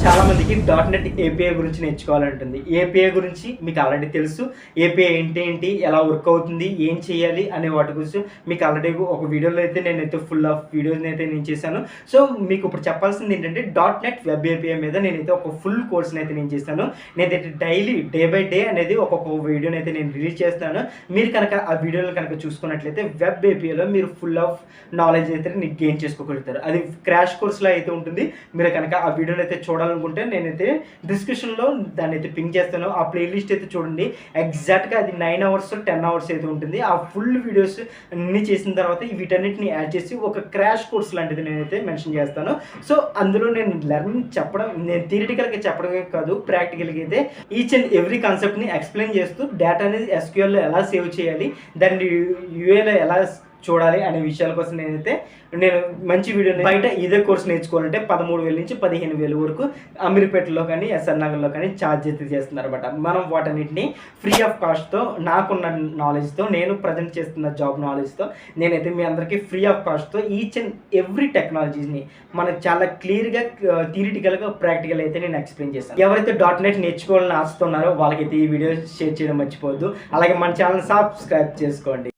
చాలా మందికి dot net API గురించి నేర్చుకోవాలంటుంది. ఏపీఐ గురించి మీకు ఆల్రెడీ తెలుసు. ఏపీఐ ఏంటి ఏంటి? ఎలా వర్క్ అవుతుంది? ఏం చేయాలి? అనే వాటి గురించి మీకు ఆల్రెడీ ఒక వీడియోలో అయితే నేనైతే ఫుల్ ఆఫ్ వీడియోని అయితే నేను చేశాను. సో మీకు ఇప్పుడు చెప్పాల్సింది ఏంటంటే డాట్ నెట్ వెబ్ ఏపీఐ మీద నేనైతే ఒక ఫుల్ కోర్స్ని అయితే నేను చేశాను నేనైతే డైలీ డే బై డే అనేది ఒక్కొక్క వీడియోని అయితే నేను రిలీజ్ చేస్తాను. మీరు కనుక ఆ వీడియోలు కనుక చూసుకున్నట్లయితే వెబ్ ఏపీఐలో మీరు ఫుల్ ఆఫ్ నాలెడ్జ్ అయితే గెయిన్ చేసుకోగలుగుతారు. అది క్రాష్ కోర్స్లో అయితే ఉంటుంది. మీరు కనుక ఆ వీడియోని అయితే చూడాలనుకుంటే నేనైతే డిస్క్రిప్షన్లో దాన్ని అయితే పింక్ చేస్తాను. ఆ ప్లేలిస్ట్ అయితే చూడండి. ఎగ్జాక్ట్గా అది నైన్ అవర్స్ టెన్ అవర్స్ అయితే ఉంటుంది. ఆ ఫుల్ వీడియోస్ అన్ని చేసిన తర్వాత వీటన్నిటిని యాడ్ చేసి ఒక క్రాష్ కోర్స్ లాంటిది నేనైతే మెన్షన్ చేస్తాను. సో అందులో నేను లెర్నింగ్ చెప్పడం నేను థియరిటికల్గా చెప్పడమే కాదు ప్రాక్టికల్గా అయితే ఈచ్ అండ్ ఎవ్రీ కాన్సెప్ట్ని ఎక్స్ప్లెయిన్ చేస్తూ డేటా అనేది ఎస్క్యూఎల్లో ఎలా సేవ్ చేయాలి దాన్ని యూఏలో ఎలా చూడాలి అనే విషయాల కోసం నేనైతే నేను మంచి వీడియో బయట ఇదే కోర్స్ నేర్చుకోవాలంటే పదమూడు వేల నుంచి పదిహేను వేల వరకు అమీర్పేటలో కానీ ఎస్ఆర్ నగర్లో కానీ ఛార్జ్ అయితే చేస్తున్నారు అనమాట మనం వాటన్నిటిని ఫ్రీ ఆఫ్ కాస్ట్తో నాకున్న నాలెడ్జ్తో నేను ప్రజెంట్ చేస్తున్న జాబ్ నాలెడ్జ్తో నేనైతే మీ అందరికీ ఫ్రీ ఆఫ్ కాస్ట్తో ఈచ్ అండ్ ఎవ్రీ టెక్నాలజీని మనం చాలా క్లియర్గా థియరిటికల్గా ప్రాక్టికల్ అయితే నేను ఎక్స్ప్లెయిన్ చేస్తాను. ఎవరైతే. డాట్ నెట్ నేర్చుకోవాలని ఆశతున్నారో వాళ్ళకైతే ఈ వీడియో షేర్ చేయడం మర్చిపోవద్దు. అలాగే మన ఛానల్ సబ్స్క్రైబ్ చేసుకోండి.